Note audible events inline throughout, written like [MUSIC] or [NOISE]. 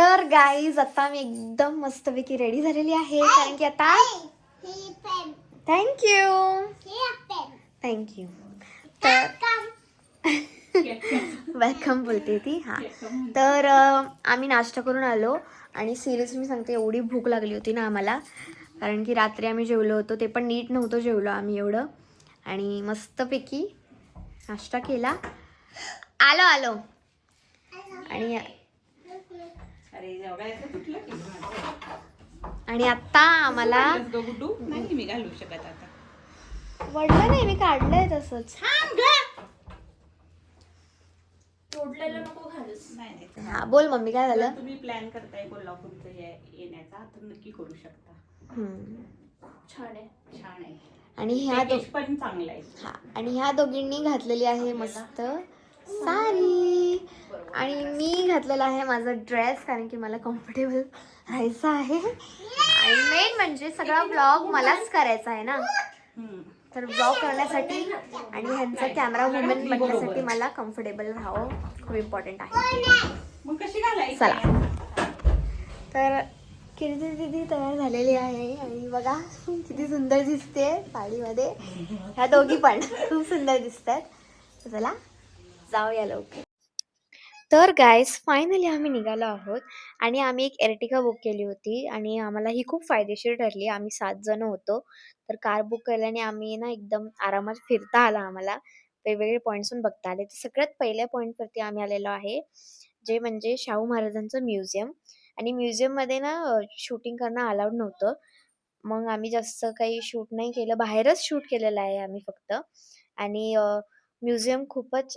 तर गाईज आता मी एकदम मस्तपैकी रेडी झालेली आहे कारण की आता थँक्यू थँक्यू तर वेलकम [LAUGHS] बोलते ती हां. तर आम्ही नाश्ता करून आलो आणि सिरियस मी सांगते एवढी भूक लागली होती ना आम्हाला. कारण की रात्री आम्ही जेवलो होतो ते पण नीट नव्हतं जेवलो आम्ही एवढं. आणि मस्तपैकी नाश्ता केला. आलो. आलो. आणि आणि आत्ता आम्हाला नाही मी घालू शकत आता. वडलं नाही मी काढलंय तसंच. नाही नाही. हा बोल मम्मी काय झालं? तुम्ही प्लॅन करताय कोल्हापूरचं येण्याचा तर नक्की करू शकता. हम्म. छान आहे. छान आहे. आणि ह्या दो पण चांगलं आहे. हा आणि ह्या दोघींनी घातलेली आहे मस्त. साडी आणि मी घातलेला आहे माझा ड्रेस कारण की मला कम्फर्टेबल राहायचं आहे. आणि मेन म्हणजे सगळा ब्लॉग मलाच करायचा आहे ना. तर ब्लॉग करण्यासाठी आणि ह्यांचा कॅमेरा वुमेन बनण्यासाठी मला कम्फर्टेबल राहावं खूप इम्पॉर्टंट आहे. चला. तर कीर्ती दिदी तयार झालेली आहे आणि बघा किती सुंदर दिसते साडीमध्ये. ह्या दोघी पण खूप सुंदर दिसत आहेत चला. जाऊया लवकर. तर गायस फायनली आम्ही निघालो आहोत आणि आम्ही एक एर्टिका बुक केली होती आणि आम्हाला ही खूप फायदेशीर ठरली. आम्ही सात जण होतो. तर कार बुक केल्याने आम्ही ना एकदम आरामात फिरता आला आम्हाला. वेगवेगळे पॉईंट्स बघता आले. तर सगळ्यात पहिल्या पॉईंटवरती आम्ही आलेलो आहे जे म्हणजे शाहू महाराजांचं म्युझियम आणि म्युझियममध्ये ना शूटिंग करणं अलाउड नव्हतं. मग आम्ही जास्त काही शूट नाही केलं. बाहेरच शूट केलेलं आहे आम्ही फक्त. आणि म्युझियम खूपच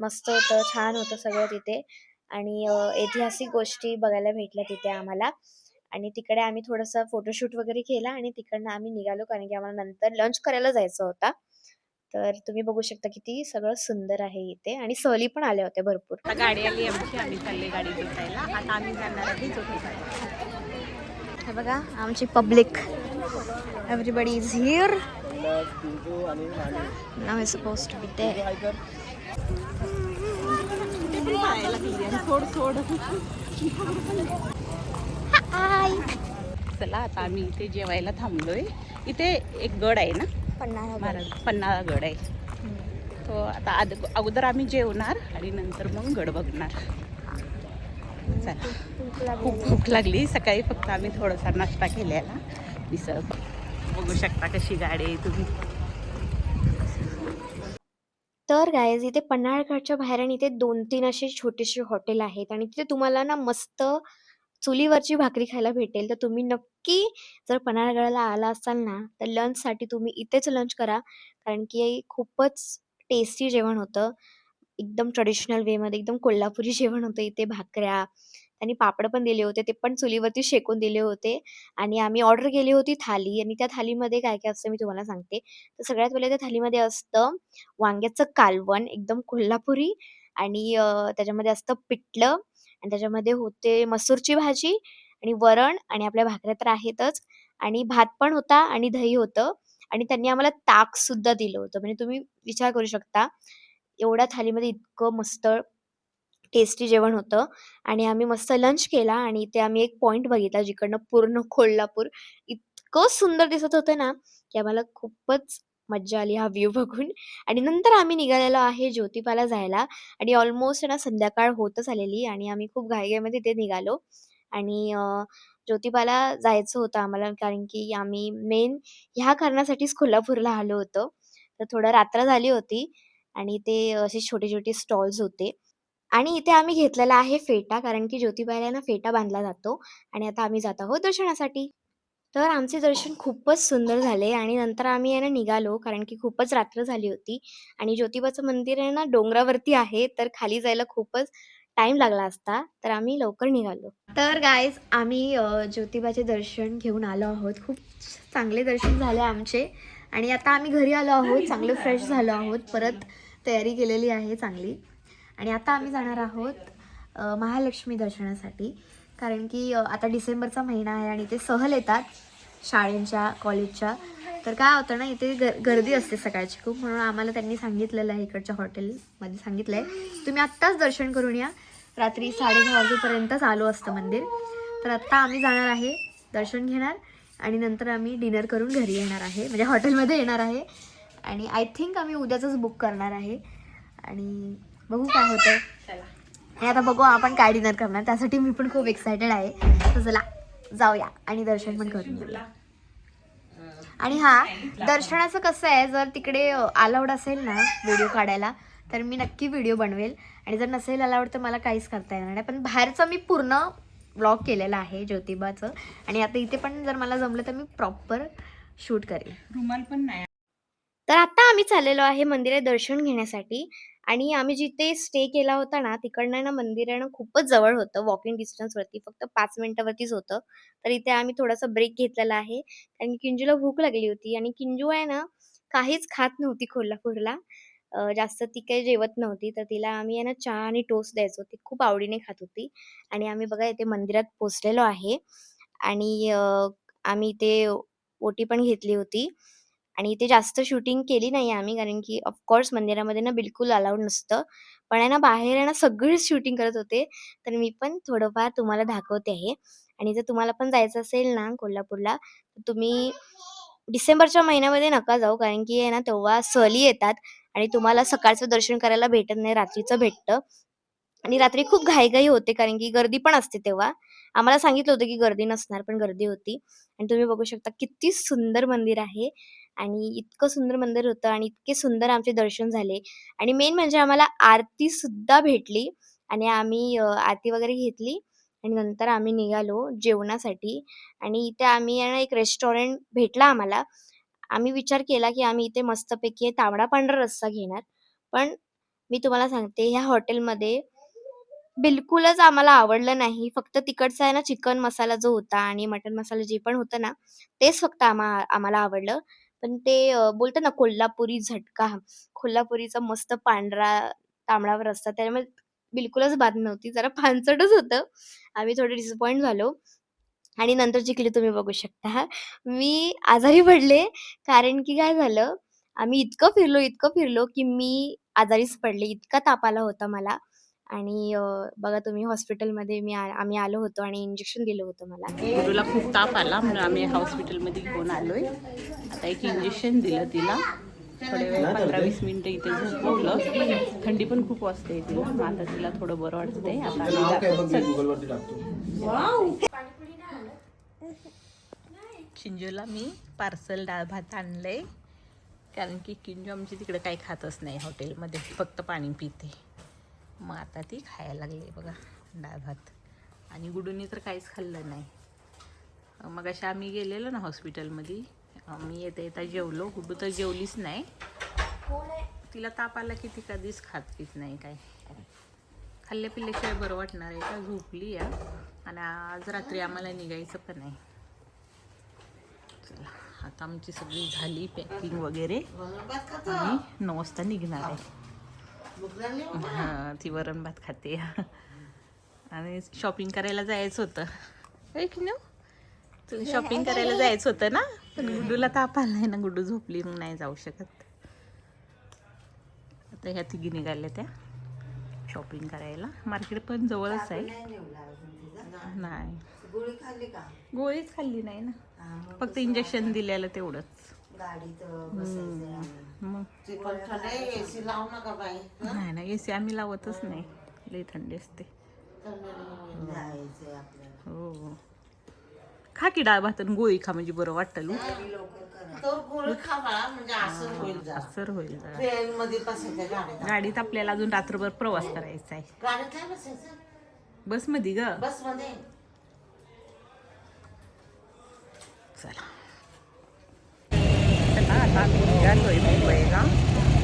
मस्त होतं छान होतं सगळं तिथे. आणि ऐतिहासिक गोष्टी बघायला भेटल्या तिथे आम्हाला. आणि तिकडे आम्ही थोडंसं फोटोशूट वगैरे केला आणि तिकडनं आम्ही निघालो कारण की आम्हाला नंतर लंच करायला जायचं होता. तर तुम्ही बघू शकता किती सगळं सुंदर आहे इथे. आणि सहली पण आल्या होत्या भरपूर. गाडी आली आमची आम्ही चालली गाडी जोडायला आता आम्ही जाणार आहे हे बघा आमची public. Everybody is here now is suppose to be there चला आता आम्ही इथे जेवायला थांबलोय. इथे एक गड आहे ना? पन्हाळा महाराज पन्हाळा गड आहे. तो आता अगोदर आम्ही जेवणार आणि नंतर मग गड बघणार. चला खूप भूक लागली. सकाळी फक्त आम्ही थोडासा नाश्ता केलेला. मिसळ बघू शकता कशी गाडी आहे तुम्ही. तर गायज इथे पन्हाळगडच्या बाहेर आणि इथे दोन तीन असे छोटेसे हॉटेल आहेत. आणि तिथे तुम्हाला ना मस्त चुलीवरची भाकरी खायला भेटेल. तर तुम्ही नक्की जर पन्हाळगडाला आला असाल ना तर लंचसाठी तुम्ही इथेच लंच करा. कारण की खूपच टेस्टी जेवण होतं. एकदम ट्रेडिशनल वेमध्ये एकदम कोल्हापुरी जेवण होतं. इथे भाकऱ्या आणि पापड पण दिले होते ते पण चुलीवरती शेकून दिले होते. आणि आम्ही ऑर्डर केली होती थाली आणि त्या थालीमध्ये काय काय असतं मी तुम्हाला सांगते. तर सगळ्यात पहिले त्या थालीमध्ये असतं वांग्याचं कालवण एकदम कोल्हापुरी आणि त्याच्यामध्ये असतं पिठलं आणि त्याच्यामध्ये होते मसूरची भाजी आणि वरण आणि आपल्या भाकऱ्या तर आहेतच. आणि भात पण होता आणि दही होतं. आणि त्यांनी आम्हाला ताक सुद्धा दिलं होतं. म्हणजे तुम्ही विचार करू शकता. एवढ्या थालीमध्ये इतकं मस्त टेस्टी जेवण होतं. आणि आम्ही मस्त लंच केला आणि इथे आम्ही एक पॉईंट बघितला जिकडनं पूर्ण कोल्हापूर इतकं सुंदर दिसत होतं ना की आम्हाला खूपच मज्जा आली हा व्ह्यू बघून. आणि नंतर आम्ही निघालेलो आहे ज्योतिबाला जायला आणि ऑलमोस्ट ना संध्याकाळ होतच आलेली आणि आम्ही खूप घाईघाईमध्ये तिथे निघालो. आणि ज्योतिबाला जायचं होतं आम्हाला कारण की आम्ही मेन ह्या कारणासाठीच कोल्हापूरला आलो होतो. तर थोडं रात्र झाली होती. आणि ते असे छोटे छोटे स्टॉल्स होते. आणि इथे आम्ही घेतलेला आहे फेटा कारण की ज्योतिबाला ना फेटा बांधला जातो आणि आता आम्ही जात आहोत दर्शनासाठी. तर आमचे दर्शन खूपच सुंदर झाले आणि नंतर आम्ही यांना ना निघालो कारण की खूपच रात्र झाली होती. आणि ज्योतिबाचं मंदिर आहे ना डोंगरावरती आहे तर खाली जायला खूपच टाइम लागला असता तर आम्ही लवकर निघालो. तर गाईज आम्ही ज्योतिबाचे दर्शन घेऊन आलो आहोत. खूप चांगले दर्शन झाले आमचे. आणि आता आम्ही घरी आलो आहोत. चांगले फ्रेश झालो आहोत. परत तयारी केलेली आहे चांगली. आणि आता आम्ही जाणार आहोत महालक्ष्मी दर्शनासाठी. कारण की आता डिसेंबरचा महिना आहे आणि ते सहल येतात शाळेंच्या कॉलेजच्या. तर काय होतं ना इथे गर्दी असते सकाळची खूप. म्हणून आम्हाला त्यांनी सांगितलेलं आहे इकडच्या हॉटेलमध्ये सांगितलं आहे तुम्ही आत्ताच दर्शन करून या. रात्री साडेदहा वाजेपर्यंत चालू असतं मंदिर. तर आत्ता आम्ही जाणार आहे दर्शन घेणार. आणि नंतर आम्ही डिनर करून घरी येणार आहे. म्हणजे हॉटेलमध्ये येणार आहे. आणि आय थिंक आम्ही उद्याचंच बुक करणार आहे. आणि बघू काय होतं आणि आता बघू आपण काय डिनर करणार. त्यासाठी मी पण खूप एक्सायटेड आहे. तर चला जाऊया आणि दर्शन पण करून घेऊया. आणि हा दर्शनाचं कसं आहे जर तिकडे अलाउड असेल ना व्हिडिओ काढायला तर मी नक्की व्हिडिओ बनवेल. आणि जर नसेल अलाउड तर मला काहीच करता येणार नाही. पण बाहेरचं मी पूर्ण ब्लॉग केलेलं आहे ज्योतिबाचं. आणि आता इथे पण जर मला जमलं तर मी प्रॉपर शूट करेल रुमाल पण नाही. तर आता आम्ही चाललेलो आहे मंदिरात दर्शन घेण्यासाठी. आणि आम्ही जिथे स्टे केला होता ना तिकडनं ना मंदिर आहे ना खूपच जवळ होतं. वॉकिंग डिस्टन्सवरती फक्त पाच मिनिटावरतीच होतं. तर इथे आम्ही थोडासा ब्रेक घेतलेला आहे. कारण किंजूला भूक लागली होती. आणि किंजू आहे ना काहीच खात नव्हती कोल्हापूरला. जास्त ती काही जेवत नव्हती तर तिला आम्ही आहे ना चहा आणि टोस्ट द्यायचो. ती खूप आवडीने खात होती. आणि आम्ही बघा इथे मंदिरात पोचलेलो आहे. आणि आम्ही इथे ओटी पण घेतली होती. आणि इथे जास्त शूटिंग केली नाही आम्ही कारण की ऑफकोर्स मंदिरामध्ये ना बिलकुल अलाउड नसतं. पण आहे ना बाहेर आहे ना सगळीच शूटिंग करत होते. तर मी पण थोडंफार तुम्हाला दाखवते आहे. आणि जर तुम्हाला पण जायचं असेल ना कोल्हापूरला तर तुम्ही डिसेंबरच्या महिन्यामध्ये नका जाऊ कारण की आहे ना तेव्हा सहली येतात. आणि तुम्हाला सकाळचं दर्शन करायला भेटत नाही रात्रीचं भेटतं. आणि रात्री खूप घाईघाई होते कारण की गर्दी पण असते तेव्हा. आम्हाला सांगितलं होतं की गर्दी नसणार पण गर्दी होती. आणि तुम्ही बघू शकता किती सुंदर मंदिर आहे. आणि इतकं सुंदर मंदिर होतं आणि इतके सुंदर आमचे दर्शन झाले. आणि मेन म्हणजे आम्हाला आरती सुद्धा भेटली. आणि आम्ही आरती वगैरे घेतली. आणि नंतर आम्ही निघालो जेवणासाठी. आणि इथे आम्ही एक रेस्टॉरंट भेटला आम्हाला. आम्ही विचार केला की आम्ही इथे मस्तपैकी तांबडा पांढरा रस्सा घेणार. पण मी तुम्हाला सांगते ह्या हॉटेलमध्ये बिलकुलच आम्हाला आवडलं नाही. फक्त तिकडचा आहे ना चिकन मसाला जो होता आणि मटन मसाला जे पण होतं ना तेच फक्त आम्हा आम्हाला आवडलं. पण ते बोलतं ना कोल्हापुरी झटका. कोल्हापुरीचा मस्त पांढरा तांबडावर रस्सा. त्यामुळे बिलकुलच बात नव्हती. जरा पानचटच होतं. आम्ही थोडे डिसअपॉइंट झालो. आणि नंतरची क्लिप तुम्ही बघू शकता. मी आजारी पडले कारण की काय झालं आम्ही इतकं फिरलो इतकं फिरलो की मी आजारीच पडले. इतका ताप आला होता मला. आणि बघा तुम्ही हॉस्पिटलमध्ये मी आम्ही आलो होतो आणि इंजेक्शन दिलं होतं मला. गुरुला खूप ताप आला म्हणून आम्ही हॉस्पिटलमध्ये घेऊन आलोय. आता एक इंजेक्शन दिलं तिला. थोड्या वेळ पंधरा वीस मिनिटं इथे झोपवलं. थंडी पण खूप वाजते मग आता तिला थोडं बरं वाटतंय. आता आम्ही मी चिंजूला मी पार्सल डाळ भात आणलंय. कारण की किंजू आमची तिकडे काही खातच नाही हॉटेलमध्ये फक्त पाणी पिते. मग आता ती खायला लागली बघा डाळ भात. आणि गुडूनी तर काहीच खाल्लं नाही. मग अशा आम्ही गेलेलो ना हॉस्पिटलमध्ये. मी येता येता जेवलो. गुडू तर जेवलीच नाही. तिला ताप आला की ती कधीच खात पित नाही काय. खाल्ल्या पिल्ल्याशिवाय बरं वाटणार आहे का? झोपली या. आणि आज रात्री आम्हाला निघायचं पण आहे चला आता आमची सगळी झाली पॅकिंग वगैरे. आणि नऊ वाजता निघणार आहे. हां ती वरण भात खाते. आणि शॉपिंग करायला जायचं होतं. की ना तुला शॉपिंग करायला जायचं होतं ना? पण गुड्डूला ताप आलाय ना गुड्डू झोपली मग नाही जाऊ शकत. आता ह्या तिघी निघाल्या त्या शॉपिंग करायला. मार्केट पण जवळच आहे. नाही. गोळी खाल्ली का? गोळीच खाल्ली नाही ना. फक्त इंजेक्शन दिलेलं तेवढंच. गाडीत बसायचं मग. ते पण थंड एसी लावू नका बाई नाही ना एसी आम्ही लावतच नाही. लई थंडी असते. हो. खा की डाळ भात आणि गोळी खा म्हणजे बरं वाटतं म्हणजे असं होईल जरा असर होईल गाडीत. आपल्याला अजून रात्रभर प्रवास करायचा आहे बसायचं बसमध्ये ग. बसमध्ये चला चला आता निघालोय मुंबईला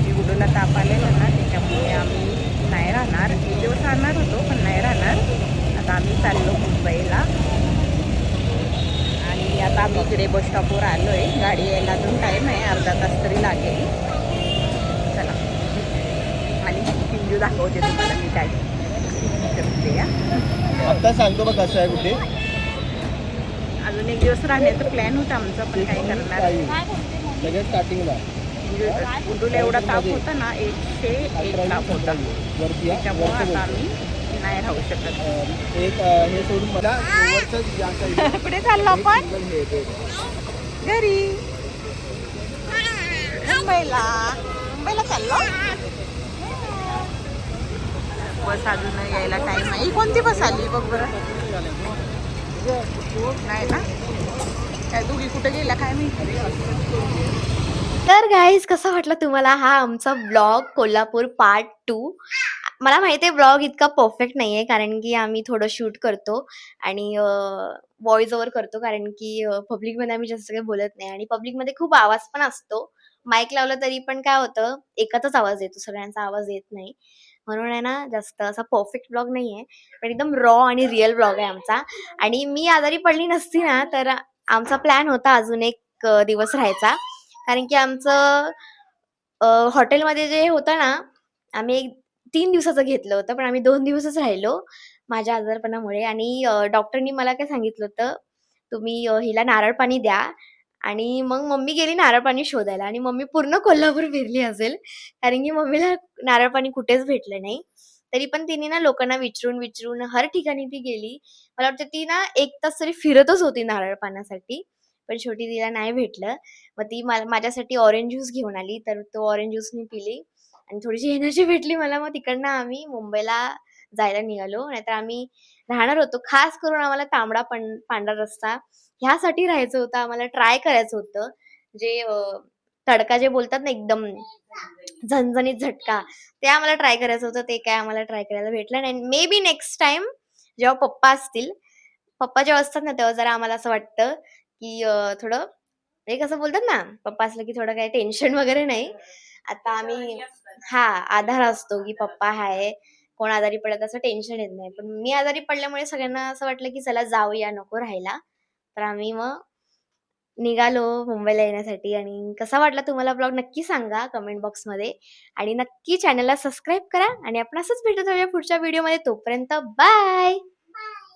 मी गुडूला ताप आलेला ना त्याच्यामुळे आम्ही नाही राहणार. एक दिवस राहणार होतो पण नाही राहणार. आता आम्ही चाललो मुंबईला. आणि आता आम्ही इकडे बस स्टॉपवर आलो आहे गाडी यायला अजून टाईम आहे अर्धा तास तरी लागेल. चला. आणि पिंजू दाखवते तुम्हाला मी काय करते या आता सांगतो बघ कसं आहे कुठे अजून एक दिवस राहण्याचा प्लॅन होता आमचा पण काय करणार सगळ्यात स्टार्टिंगला गुंडूला एवढा ताप होता ना एकशे एक ताप होता. त्याच्यामुळं आता. आम्ही नाही राहू शकत. एक हे सोडून मला कुठे चाललो आपण. घरी. मुंबईला. मुंबईला चाललो? बस अजून यायला टाइम नाही. ही कोणती बस आली? बघ बरं. नाही ना? दोघी काय माहिती? तर गाईज कसं वाटलं तुम्हाला हा आमचा ब्लॉग कोल्हापूर पार्ट टू मला माहिती आहे ब्लॉग इतका परफेक्ट नाही आहे कारण की आम्ही थोडं शूट करतो आणि वॉइस ओव्हर करतो कारण की पब्लिकमध्ये आम्ही जास्त काही बोलत नाही. आणि पब्लिकमध्ये खूप आवाज पण असतो. माईक लावलं तरी पण काय होतं एकाचाच आवाज येतो सगळ्यांचा आवाज येत नाही. म्हणून आहे ना जास्त असा परफेक्ट ब्लॉग नाही आहे पण एकदम रॉ आणि रिअल ब्लॉग आहे आमचा. आणि मी आजारी पडली नसती ना तर आमचा प्लॅन होता अजून एक दिवस राहायचा. कारण की आमचं हॉटेलमध्ये जे होतं ना आम्ही एक तीन दिवसाचं घेतलं होतं पण आम्ही दोन दिवसच राहिलो माझ्या आजारपणामुळे. आणि डॉक्टरनी मला काय सांगितलं होतं तुम्ही हिला नारळ पाणी द्या. आणि मग मम्मी गेली नारळ पाणी शोधायला आणि मम्मी पूर्ण कोल्हापूर फिरली असेल. कारण की मम्मीला नारळ पाणी कुठेच भेटलं नाही. तरी पण तिने ना लोकांना विचारून विचारून हर ठिकाणी ती गेली. मला वाटतं ती ना एक तास तरी फिरतच होती नारळ पाण्यासाठी. पण शेवटी तिला नाही भेटलं. मग ती माझ्यासाठी ऑरेंज ज्यूस घेऊन आली. तर तो ऑरेंज ज्यूस मी पिली. आणि थोडीशी एनर्जी भेटली मला. मग तिकडनं आम्ही मुंबईला जायला निघालो. नाहीतर आम्ही राहणार होतो. खास करून आम्हाला तांबडा पण पांढरा रस्ता. ह्यासाठी राहायचं होतं. आम्हाला ट्राय करायचं होतं. जे तडका जे बोलतात ना एकदम झणझणीत झटका ते आम्हाला ट्राय करायचं होतं. ते काय आम्हाला ट्राय करायला भेटलं नाही. मे बी नेक्स्ट टाइम जेव्हा पप्पा असतील पप्पा जेव्हा असतात ना तेव्हा जरा आम्हाला असं वाटतं की थोडं हे कसं बोलतात ना पप्पा असलं की थोडं काही टेन्शन वगैरे नाही. आता आम्ही हा आधार असतो की पप्पा हाय. कोण आजारी पडत असं टेन्शन येत नाही. पण मी आजारी पडल्यामुळे सगळ्यांना असं वाटलं की चला जाऊया नको राहायला. तर आम्ही मग निघालो मुंबईला येण्यासाठी. आणि कसा वाटला तुम्हाला ब्लॉग नक्की सांगा कमेंट बॉक्समध्ये आणि नक्की चॅनलला सबस्क्राईब करा. आणि आपण असंच भेटत राहूया पुढच्या व्हिडिओमध्ये तोपर्यंत बाय